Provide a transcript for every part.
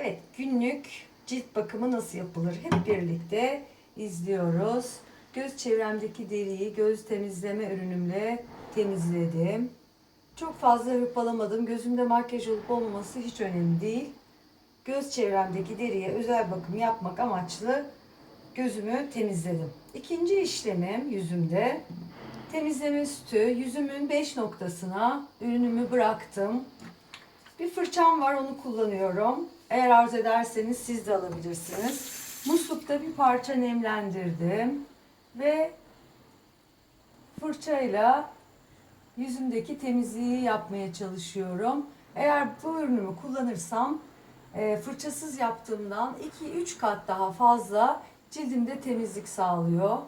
Evet, günlük cilt bakımı nasıl yapılır? Hep birlikte izliyoruz. Göz çevremdeki deriyi göz temizleme ürünümle temizledim. Çok fazla hırpalamadım. Gözümde makyaj olup olmaması hiç önemli değil. Göz çevremdeki deriye özel bakım yapmak amaçlı gözümü temizledim. İkinci işlemim yüzümde temizleme sütü. Yüzümün 5 noktasına ürünümü bıraktım. Bir fırçam var onu kullanıyorum. Eğer arzu ederseniz siz de alabilirsiniz. Muslukta bir parça nemlendirdim ve fırçayla yüzümdeki temizliği yapmaya çalışıyorum. Eğer bu ürünümü kullanırsam e, fırçasız yaptığımdan 2-3 kat daha fazla cildimde temizlik sağlıyor.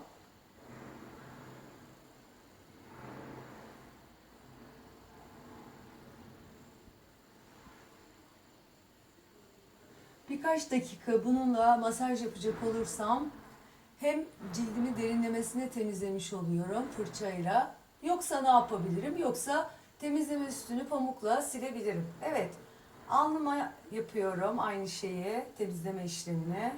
Birkaç dakika bununla masaj yapacak olursam hem cildimi derinlemesine temizlemiş oluyorum fırçayla. Yoksa ne yapabilirim? Yoksa temizleme üstünü pamukla silebilirim. Evet. Alnıma yapıyorum aynı şeyi, temizleme işlemini.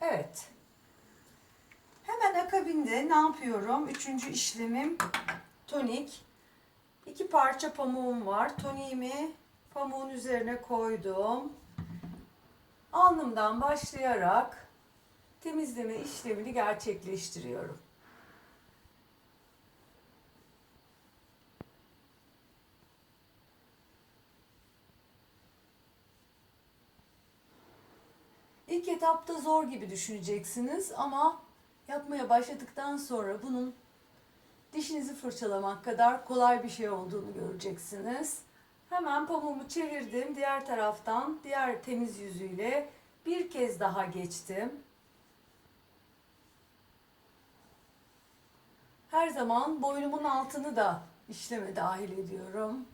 Evet. Hemen akabinde ne yapıyorum? Üçüncü işlemim tonik. İki parça pamuğum var. Toniğimi pamuğun üzerine koydum. Alnımdan başlayarak temizleme işlemini gerçekleştiriyorum. İlk etapta zor gibi düşüneceksiniz ama yapmaya başladıktan sonra bunun dişinizi fırçalamak kadar kolay bir şey olduğunu göreceksiniz. Hemen pamuğumu çevirdim. Diğer taraftan diğer temiz yüzüyle bir kez daha geçtim. Her zaman boynumun altını da işleme dahil ediyorum.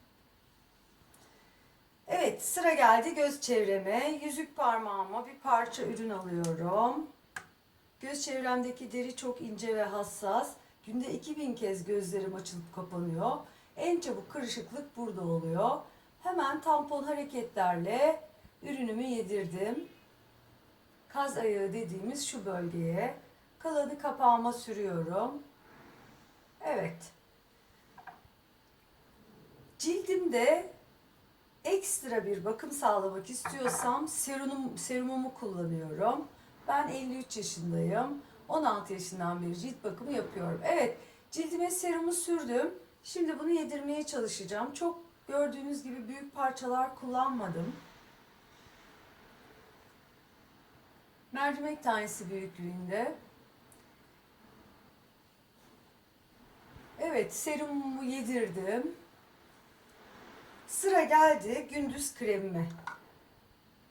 Evet sıra geldi göz çevreme. Yüzük parmağıma bir parça ürün alıyorum. Göz çevremdeki deri çok ince ve hassas. Günde 2000 kez gözlerim açılıp kapanıyor. En çabuk kırışıklık burada oluyor. Hemen tampon hareketlerle ürünümü yedirdim. Kaz ayağı dediğimiz şu bölgeye. Kalanı kapağıma sürüyorum. Evet. Cildimde ekstra bir bakım sağlamak istiyorsam serumum, serumumu kullanıyorum. Ben 53 yaşındayım. 16 yaşından beri cilt bakımı yapıyorum. Evet, cildime serumu sürdüm. Şimdi bunu yedirmeye çalışacağım. Çok gördüğünüz gibi büyük parçalar kullanmadım. Mercimek tanesi büyüklüğünde. Evet, serumumu yedirdim. Sıra geldi gündüz kremime.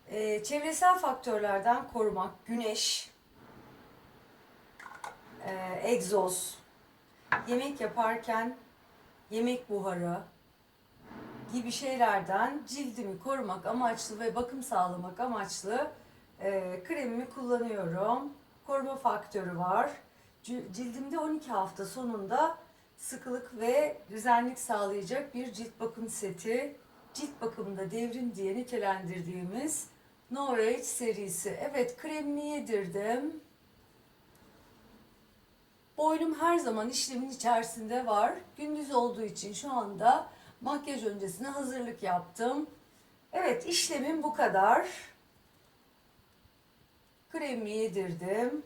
Ee, çevresel faktörlerden korumak, güneş, e, egzoz, yemek yaparken yemek buharı gibi şeylerden cildimi korumak amaçlı ve bakım sağlamak amaçlı e, kremimi kullanıyorum. Koruma faktörü var. Cildimde 12 hafta sonunda sıkılık ve düzenlik sağlayacak bir cilt bakım seti. Cilt bakımında devrim diye nitelendirdiğimiz No Age serisi. Evet kremini yedirdim. Boynum her zaman işlemin içerisinde var. Gündüz olduğu için şu anda makyaj öncesine hazırlık yaptım. Evet işlemim bu kadar. Kremimi yedirdim.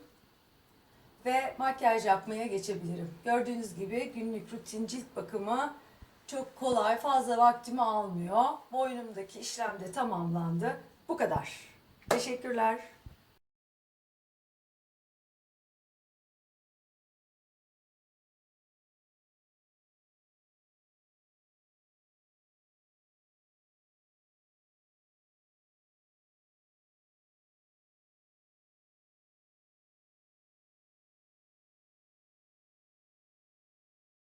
Ve makyaj yapmaya geçebilirim. Gördüğünüz gibi günlük rutin cilt bakımı çok kolay, fazla vaktimi almıyor. Boynumdaki işlem de tamamlandı. Bu kadar. Teşekkürler.